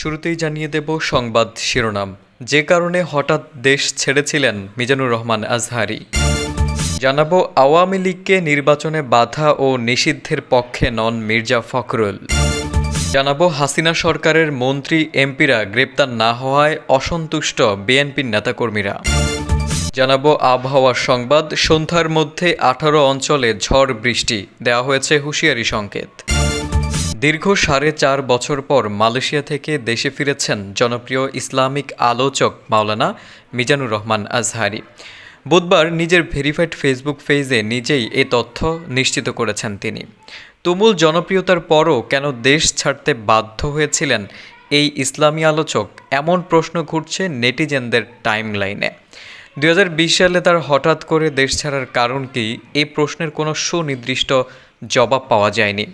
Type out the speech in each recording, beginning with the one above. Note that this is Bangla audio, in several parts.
শুরুতেই জানিয়ে দেব সংবাদ শিরোনাম। যে কারণে হঠাৎ দেশ ছেড়েছিলেন মিজানুর রহমান আজহারি। জানাব আওয়ামী লীগকে নির্বাচনে বাধা ও নিষিদ্ধের পক্ষে নন মির্জা ফখরুল। জানাব হাসিনা সরকারের মন্ত্রী এমপিরা গ্রেপ্তার না হওয়ায় অসন্তুষ্ট বিএনপির নেতাকর্মীরা। জানাব আবহাওয়ার সংবাদ, সন্ধ্যার মধ্যে আঠারো অঞ্চলে ঝড় বৃষ্টি দেওয়া হয়েছে হুঁশিয়ারি সংকেত। দীর্ঘ সাড়ে চার বছর পর মালয়েশিয়া থেকে দেশে ফিরেছেন জনপ্রিয় ইসলামিক আলোচক মাওলানা মিজানুর রহমান আজহারি। বুধবার নিজের ভেরিফাইড ফেসবুক পেজে নিজেই এ তথ্য নিশ্চিত করেছেন তিনি। তুমুল জনপ্রিয়তার পরও কেন দেশ ছাড়তে বাধ্য হয়েছিলেন এই ইসলামী আলোচক এমন প্রশ্ন ঘুরছে নেটিজেনদের টাইম হাজার বিশ সালে তার হঠাৎ করে দেশ ছাড়ার কারণ কি? এই প্রশ্নের কোনো সুনির্দিষ্ট জবাব পাওয়া যায়নি।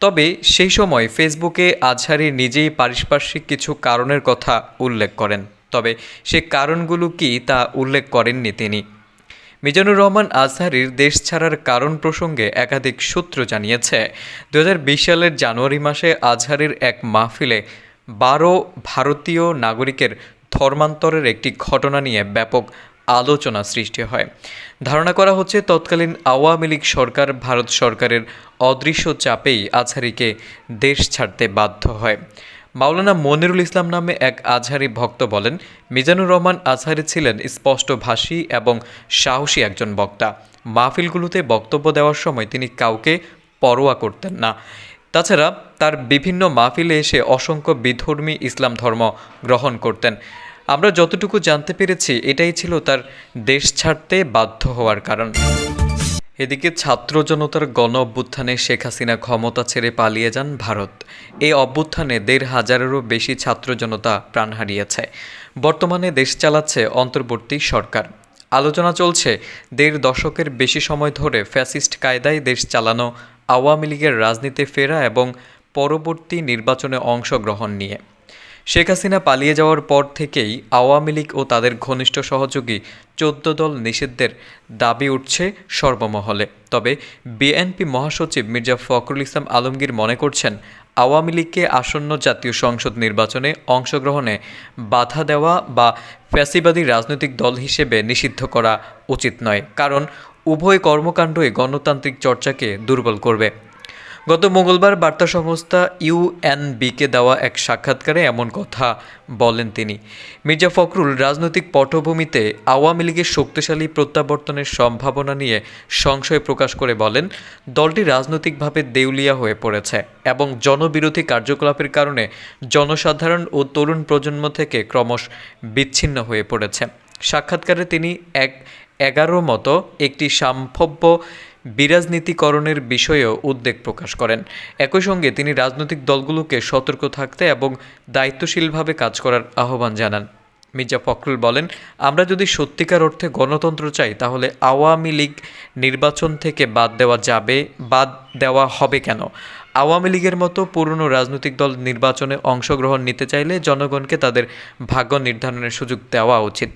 তবে সেই সময় ফেসবুকে আজহারি নিজেই পারিপার্শ্বিক কিছু কারণের কথা উল্লেখ করেন। তবে সে কারণগুলো কি তা উল্লেখ করেননি তিনি। মিজানুর রহমান আজহারির দেশ ছাড়ার কারণ প্রসঙ্গে একাধিক সূত্র জানিয়েছে দু হাজার বিশ সালের জানুয়ারি মাসে আজহারির এক মাহফিলে বারো ভারতীয় নাগরিকের ধর্মান্তরের একটি ঘটনা নিয়ে ব্যাপক আলোচনা সৃষ্টি হয়। ধারণা করা হচ্ছে, তৎকালীন আওয়ামী লীগ সরকার ভারত সরকারের অদৃশ্য চাপেই আজহারিকে দেশ ছাড়তে বাধ্য হয়। মাওলানা মনিরুল ইসলাম নামে এক আজহারি ভক্ত বলেন, মিজানুর রহমান আজহারি ছিলেন স্পষ্টভাষী এবং সাহসী একজন বক্তা। মাহফিলগুলোতে বক্তব্য দেওয়ার সময় তিনি কাউকে পরোয়া করতেন না। তাছাড়া তার বিভিন্ন মাহফিলে এসে অসংখ্য বিধর্মী ইসলাম ধর্ম গ্রহণ করতেন। আমরা যতটুকু জানতে পেরেছি, এটাই ছিল তার দেশ ছাড়তে বাধ্য হওয়ার কারণ। এদিকে ছাত্র জনতার গণ অভ্যুত্থানে শেখ হাসিনা ক্ষমতা ছেড়ে পালিয়ে যান ভারত। এই অভ্যুত্থানে দেড় হাজারেরও বেশি ছাত্র জনতা প্রাণ হারিয়েছে। বর্তমানে দেশ চালাচ্ছে অন্তর্বর্তী সরকার। আলোচনা চলছে, দেড় দশকের বেশি সময় ধরে ফ্যাসিস্ট কায়দায় দেশ চালানো, আওয়ামী লীগের রাজনীতি ফেরা এবং পরবর্তী নির্বাচনে অংশগ্রহণ নিয়ে। শেখ হাসিনা পালিয়ে যাওয়ার পর থেকেই আওয়ামী লীগ ও তাদের ঘনিষ্ঠ সহযোগী চোদ্দ দল নিষিদ্ধের দাবি উঠছে সর্বমহলে। তবে বিএনপি মহাসচিব মির্জা ফখরুল ইসলাম আলমগীর মনে করছেন, আওয়ামী লীগকে আসন্ন জাতীয় সংসদ নির্বাচনে অংশগ্রহণে বাধা দেওয়া বা ফ্যাসিবাদী রাজনৈতিক দল হিসেবে নিষিদ্ধ করা উচিত নয়, কারণ উভয় কর্মকাণ্ডই গণতান্ত্রিক চর্চাকে দুর্বল করবে। গত মঙ্গলবার বার্তা সংস্থা ইউএনবিকে দেওয়া এক সাক্ষাৎকারে এমন কথা বলেন তিনি। মির্জা ফখরুল রাজনৈতিক পটভূমিতে আওয়ামী লীগের শক্তিশালী প্রত্যাবর্তনের সম্ভাবনা নিয়ে সংশয় প্রকাশ করে বলেন, দলটি রাজনৈতিকভাবে দেউলিয়া হয়ে পড়েছে এবং জনবিরোধী কার্যকলাপের কারণে জনসাধারণ ও তরুণ প্রজন্ম থেকে ক্রমশ বিচ্ছিন্ন হয়ে পড়েছে। সাক্ষাৎকারে তিনি এক এগারো মতো একটি সম্ভাব্য বিরাজনীতিকরণের বিষয়েও উদ্বেগ প্রকাশ করেন। একই সঙ্গে তিনি রাজনৈতিক দলগুলোকে সতর্ক থাকতে এবং দায়িত্বশীলভাবে কাজ করার আহ্বান জানান। মির্জা ফখরুল বলেন, আমরা যদি সত্যিকার অর্থে গণতন্ত্র চাই, তাহলে আওয়ামী লীগ নির্বাচন থেকে বাদ দেওয়া যাবে, বাদ দেওয়া হবে কেন? আওয়ামী লীগের মতো পুরনো রাজনৈতিক দল নির্বাচনে অংশগ্রহণ নিতে চাইলে জনগণকে তাদের ভাগ্য নির্ধারণের সুযোগ দেওয়া উচিত।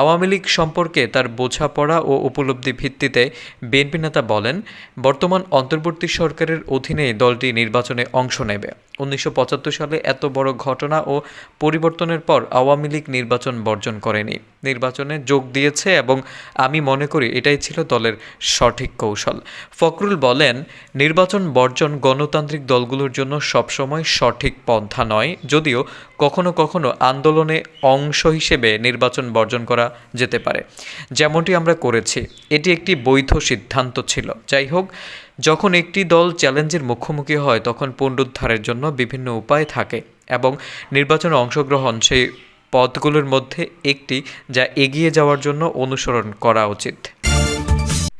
আওয়ামী লীগ সম্পর্কে তার বোঝাপড়া ও উপলব্ধি ভিত্তিতে বিএনপি নেতা বলেন, বর্তমান অন্তর্বর্তী সরকারের অধীনে দলটি নির্বাচনে অংশ নেবে। উনিশশো পঁচাত্তর সালে এত বড় ঘটনা ও পরিবর্তনের পর আওয়ামী লীগ নির্বাচন বর্জন করেনি। নির্বাচনে যোগ দিয়েছে এবং আমি মনে করি এটাই ছিল দলের সঠিক কৌশল। ফখরুল বলেন, নির্বাচন বর্জন গণতান্ত্রিক দলগুলোর জন্য সবসময় সঠিক পন্থা নয়, যদিও কখনো কখনো আন্দোলনে অংশ হিসেবে নির্বাচন বর্জন করা যেতে পারে। যেমনটি আমরা করেছি, এটি একটি বৈধ সিদ্ধান্ত ছিল। যাই হোক, যখন একটি দল চ্যালেঞ্জের মুখোমুখি হয়, তখন পুনরুদ্ধারের জন্য বিভিন্ন উপায় থাকে এবং নির্বাচনে অংশগ্রহণ সেই পথগুলোর মধ্যে একটি যা এগিয়ে যাওয়ার জন্য অনুসরণ করা উচিত।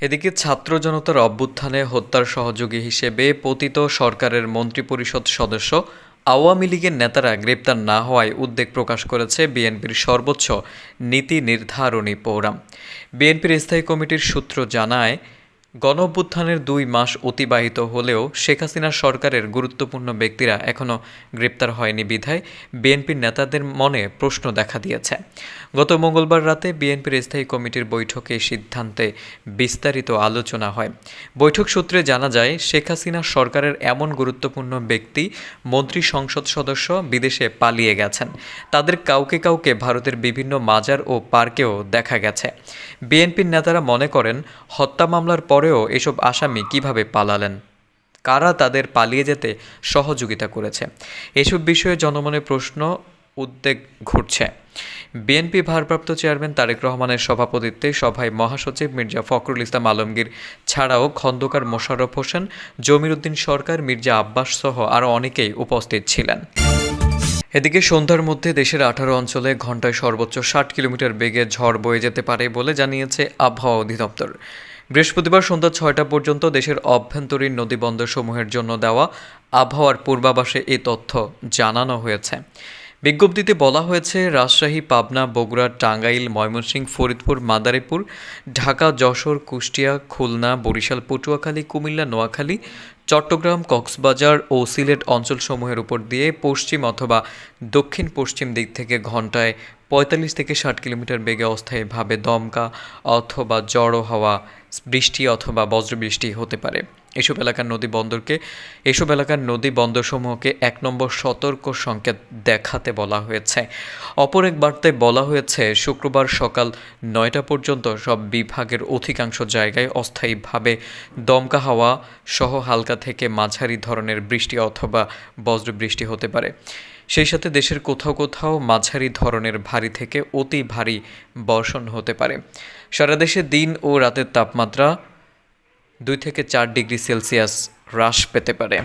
এদিকে ছাত্র জনতার অভ্যুত্থানে হত্যার সহযোগী হিসেবে পতিত সরকারের মন্ত্রিপরিষদ সদস্য আওয়ামী লীগের নেতারা গ্রেপ্তার না হওয়ায় উদ্বেগ প্রকাশ করেছে বিএনপির সর্বোচ্চ নীতি নির্ধারণী প্রোগ্রাম বিএনপির স্থায়ী কমিটির সূত্র জানায় গণ অভ্যুত্থানের দুই মাস অতিবাহিত হলেও শেখ হাসিনা সরকারের গুরুত্বপূর্ণ ব্যক্তিরা এখনও গ্রেপ্তার হয়নি বিধায় বিএনপির নেতাদের মনে প্রশ্ন দেখা দিয়েছে। গত মঙ্গলবার রাতে বিএনপির স্থায়ী কমিটির বৈঠকে সিদ্ধান্তে বিস্তারিত আলোচনা হয়। বৈঠক সূত্রে জানা যায়, শেখ হাসিনা সরকারের এমন গুরুত্বপূর্ণ ব্যক্তি, মন্ত্রী সংসদ সদস্য বিদেশে পালিয়ে গেছেন। তাদের কাউকে কাউকে ভারতের বিভিন্ন মাজার ও পার্কেও দেখা গেছে। বিএনপির নেতারা মনে করেন, হত্যা মামলার পরেও এসব আসামি কীভাবে পালালেন? কারা তাদের পালিয়ে যেতে সহযোগিতা করেছে? এসব বিষয়ে জনমনে প্রশ্ন, উদ্বেগ ঘুরছে। বিএনপি ভারপ্রাপ্ত চেয়ারম্যান তারেক রহমানের সভাপতিত্বে সভায় মহাসচিব মির্জা ফখরুল ইসলাম আলমগীর ছাড়াও খন্দকার মোশাররফ হোসেন জমির উদ্দিন সরকার, মির্জা আব্বাস সহ আরও অনেকেই উপস্থিত ছিলেন। এদিকে সন্ধ্যার মধ্যে দেশের আঠারো অঞ্চলে ঘন্টায় সর্বোচ্চ ষাট কিলোমিটার বেগে ঝড় বয়ে যেতে পারে বলে জানিয়েছে আবহাওয়া অধিদপ্তর। বৃহস্পতিবার সন্ধ্যা ছয়টা পর্যন্ত দেশের অভ্যন্তরীণ নদীবন্দরসমূহের জন্য দেওয়া আবহাওয়ার পূর্বাভাসে এই তথ্য জানানো হয়েছে। বিজ্ঞপ্তিতে বলা হয়েছে, রাজশাহী, পাবনা, বগুড়া, টাঙ্গাইল, ময়মনসিংহ, ফরিদপুর, মাদারীপুর, ঢাকা, যশোর, কুষ্টিয়া, খুলনা, বরিশাল, পটুয়াখালী, কুমিল্লা, নোয়াখালী, চট্টগ্রাম, কক্সবাজার ও সিলেট অঞ্চলসমূহের উপর দিয়ে পশ্চিম অথবা দক্ষিণ পশ্চিম দিক থেকে ঘন্টায় পঁয়তাল্লিশ থেকে ষাট কিলোমিটার বেগে অস্থায়ীভাবে দমকা অথবা জড়ো হওয়া বৃষ্টি অথবা বজ্রবৃষ্টি হতে পারে। এসব এলাকার নদী বন্দরকে, এসব এলাকার নদী বন্দরসমূহকে এক নম্বর সতর্ক সংকেত দেখাতে বলা হয়েছে। অপর এক বার্তায় বলা হয়েছে, শুক্রবার সকাল নয়টা পর্যন্ত সব বিভাগের অধিকাংশ জায়গায় অস্থায়ীভাবে দমকা হাওয়া সহ হালকা থেকে মাঝারি ধরনের বৃষ্টি অথবা বজ্রবৃষ্টি হতে পারে। সেই সাথে দেশের কোথাও কোথাও মাঝারি ধরনের ভারী থেকে অতি ভারী বর্ষণ হতে পারে। সারা দেশে দিন ও রাতের তাপমাত্রা দুই থেকে চার ডিগ্রি সেলসিয়াস হ্রাস পেতে পারে।